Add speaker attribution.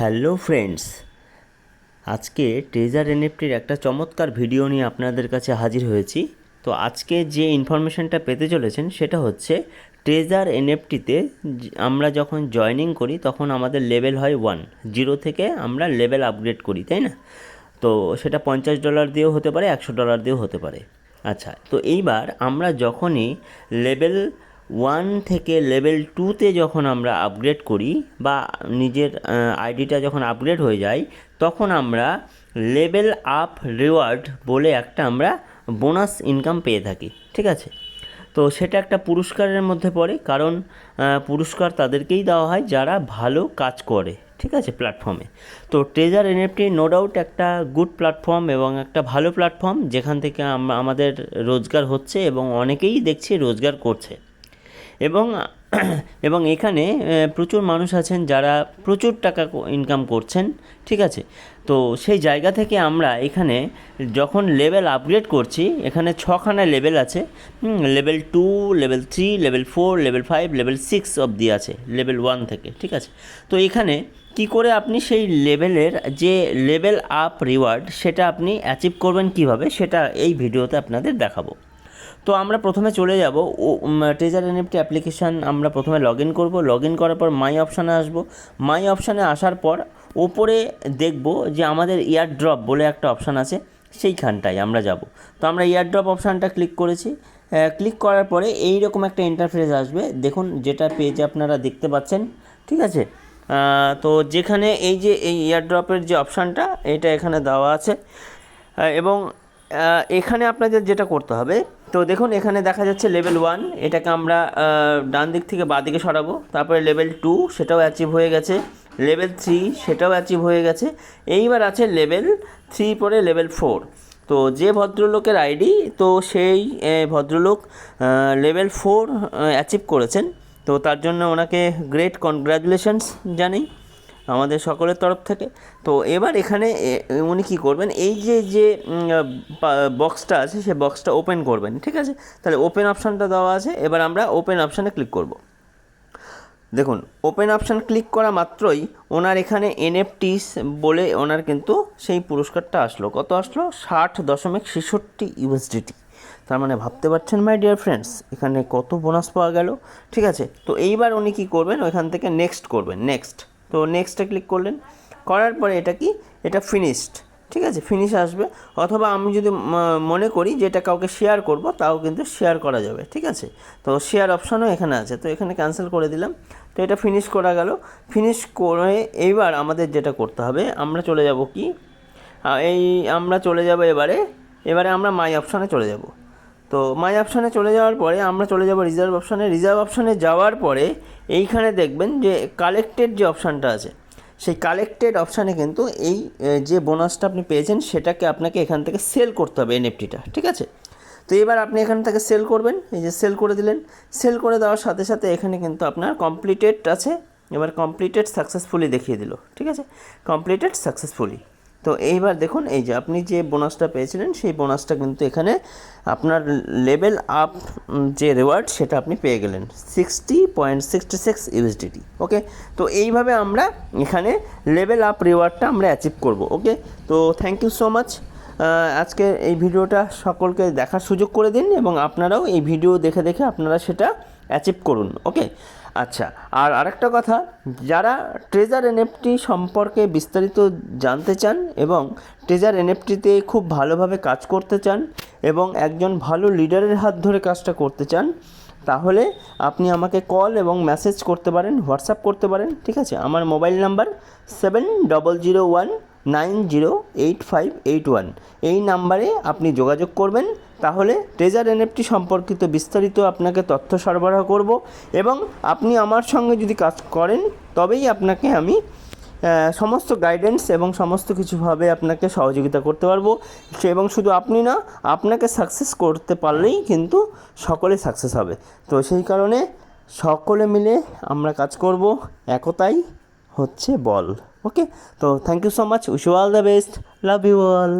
Speaker 1: Hello friends, আজকে treasure এনএফটির একটা চমৎকার ভিডিও নিয়ে আপনাদের কাছে হাজির হয়েছি। তো আজকে যে ইনফরমেশনটা পেতে চলেছেন সেটা হচ্ছে ট্রেজার এনএফটিতে আমরা যখন জয়েনিং করি তখন আমাদের লেভেল হয় ওয়ান, জিরো থেকে আমরা লেভেল আপগ্রেড করি, তাই না? তো সেটা পঞ্চাশ ডলার দিয়েও হতে পারে, একশো ডলার দিয়েও হতে পারে। আচ্ছা তো এইবার আমরা যখনই লেভেল ওয়ান থেকে লেভেল টুতে যখন আমরা আপগ্রেড করি বা নিজের আইডিটা যখন আপগ্রেড হয়ে যায়, তখন আমরা লেভেল আপ রিওয়ার্ড বলে একটা আমরা বোনাস ইনকাম পেয়ে থাকি, ঠিক আছে? তো সেটা একটা পুরস্কারের মধ্যে পড়ে, কারণ পুরস্কার তাদেরকেই দেওয়া হয় যারা ভালো কাজ করে, ঠিক আছে প্ল্যাটফর্মে তো ট্রেজার এনএফটি নো ডাউট একটা গুড প্ল্যাটফর্ম এবং একটা ভালো প্ল্যাটফর্ম যেখান থেকে আমাদের রোজগার হচ্ছে এবং অনেকেই দেখছি রোজগার করছে। এবং এবং এখানে প্রচুর মানুষ আছেন যারা প্রচুর টাকা ইনকাম করছেন, ঠিক আছে? তো সেই জায়গা থেকে আমরা এখানে যখন লেভেল আপগ্রেড করছি, এখানে ছখানা লেভেল আছে level two level three level four level five level six অবধি আছে লেভেল ওয়ান থেকে, ঠিক আছে? তো এখানে কি করে আপনি সেই লেভেলের যে লেভেল আপ রিওয়ার্ড সেটা আপনি অ্যাচিভ করবেন কীভাবে, সেটা এই ভিডিওতে আপনাদের দেখাবো। তো আমরা প্রথমে চলে যাব। ট্রেজার এনএফটি অ্যাপ্লিকেশান আমরা প্রথমে লগ ইন করব। লগ ইন করার পর মাই অপশানে আসব। মাই অপশানে আসার পর ওপরে দেখব যে আমাদের ইয়ার ড্রপ বলে একটা অপশান আছে, সেইখানটায় আমরা যাব। তো আমরা ইয়ার ড্রপ অপশানটা ক্লিক করেছি ক্লিক করার পরে এই রকম একটা ইন্টারফেস আসবে। দেখুন, যেটা পেজ আপনারা দেখতে পাচ্ছেন, ঠিক আছে? তো যেখানে এই যে, এই ইয়ারড্রপের যে অপশানটা এটা এখানে দেওয়া আছে। এবং এখানে আপনাদের যেটা করতে হবে তো দেখুন, এখানে দেখা যাচ্ছে লেভেল ওয়ান এটাকে আমরা ডান দিক থেকে বাঁ দিকে সরাবো, তারপরে লেভেল টু সেটাও অ্যাচিভ হয়ে গেছে লেভেল থ্রি সেটাও অ্যাচিভ হয়ে গেছে, এইবার আছে লেভেল থ্রি পরে লেভেল ফোর তো যে ভদ্রলোকের আইডি তো সেই ভদ্রলোক লেভেল ফোর অ্যাচিভ করেছেন, তো তার জন্য ওনাকে গ্রেট কনগ্রাচুলেশনস জানাই। আমাদের সকলের তরফ থেকে। তো এবার এখানে উনি কী করবেন? এই যে যে বক্সটা আছে সেই বক্সটা ওপেন করবেন, ঠিক আছে? তাহলে ওপেন অপশানটা দেওয়া আছে। এবার আমরা ওপেন অপশানে ক্লিক করব। দেখুন ওপেন অপশান ক্লিক করা মাত্রই ওনার এখানে এনএফটিস বলে ওনার কিন্তু সেই পুরস্কারটা আসলো। কত আসলো? ষাট দশমিক ছেষট্টি ইউএসডিটি তার মানে ভাবতে পারছেন মাই ডিয়ার ফ্রেন্ডস এখানে কত বোনাস পাওয়া গেল, ঠিক আছে? তো এইবার উনি কী করবেন? ওইখান থেকে নেক্সট করবেন নেক্সট তো নেক্সটে ক্লিক করলেন। করার পরে এটা কি? এটা ফিনিশড ঠিক আছে? ফিনিশ আসবে। অথবা আমি যদি মনে করি যে এটা কাউকে শেয়ার করব, তাও কিন্তু শেয়ার করা যাবে। ঠিক আছে? তো শেয়ার অপশানও এখানে আছে। তো এখানে ক্যান্সেল করে দিলাম। তো এটা ফিনিশ করা গেল। ফিনিশ করে এইবার আমাদের যেটা করতে হবে, আমরা চলে যাব কি? এই আমরা চলে যাব এবারে। এবারে আমরা মাই অপশানে চলে যাব। তো মাই অপশানে চলে যাওয়ার পরে আমরা চলে যাব রিজার্ভ অপশানে রিজার্ভ অপশানে যাওয়ার পরে এইখানে দেখবেন যে কালেক্টেড যে অপশানটা আছে, সেই কালেক্টেড অপশানে কিন্তু এই যে বোনাসটা আপনি পেয়েছেন সেটাকে আপনাকে এখান থেকে সেল করতে হবে এনএফটিটা ঠিক আছে? তো এবার আপনি এখান থেকে সেল করবেন, এই যে সেল করে দিলেন। সেল করে দেওয়ার সাথে সাথে এখানে কিন্তু আপনার কমপ্লিটেড আছে, এবার কমপ্লিটেড সাকসেসফুলি দেখিয়ে দিল, ঠিক আছে? কমপ্লিটেড সাকসেসফুলি তো এইবার দেখুন, এই যে আপনি যে বোনাসটা পেয়েছিলেন, সেই বোনাসটা কিন্তু এখানে আপনার লেভেল আপ যে রিওয়ার্ড সেটা আপনি পেয়ে গেলেন sixty point sixty six USDT okay তো এইভাবে আমরা এখানে লেভেল আপ রিওয়ার্ডটা আমরা অ্যাচিভ করব ওকে তো থ্যাংক ইউ সো মাচ আজকে এই ভিডিওটা সকলকে দেখার সুযোগ করে দিন এবং আপনারাও এই ভিডিও দেখে দেখে আপনারা সেটা অ্যাচিভ করুন ওকে আচ্ছা আর আরেকটা কথা, যারা ট্রেজার এনএফটি সম্পর্কে বিস্তারিত জানতে চান এবং ট্রেজার এনএফটিতে খুব ভালোভাবে কাজ করতে চান এবং একজন ভালো লিডারের হাত ধরে কাজটা করতে চান, তাহলে আপনি আমাকে কল এবং মেসেজ করতে পারেন হোয়াটসঅ্যাপ করতে পারেন, ঠিক আছে? আমার mobile number seven double zero one nine zero eight five eight one. এই নাম্বারে আপনি যোগাযোগ করবেন, তাহলে ট্রেজার এনএফটি সম্পর্কিত বিস্তারিত আপনাকে তথ্য সরবরাহ করব এবং আপনি আমার সঙ্গে যদি কাজ করেন, তবেই আপনাকে আমি সমস্ত গাইডেন্স এবং সমস্ত কিছুভাবে আপনাকে সহযোগিতা করতে পারব। এবং শুধু আপনি না, আপনাকে সাকসেস করতে পারলেই কিন্তু সকলে সাকসেস হবে। তো সেই কারণে সকলে মিলে আমরা কাজ করব একতাই। হচ্ছে বল। ওকে তো thank you so much wish you all the best love you all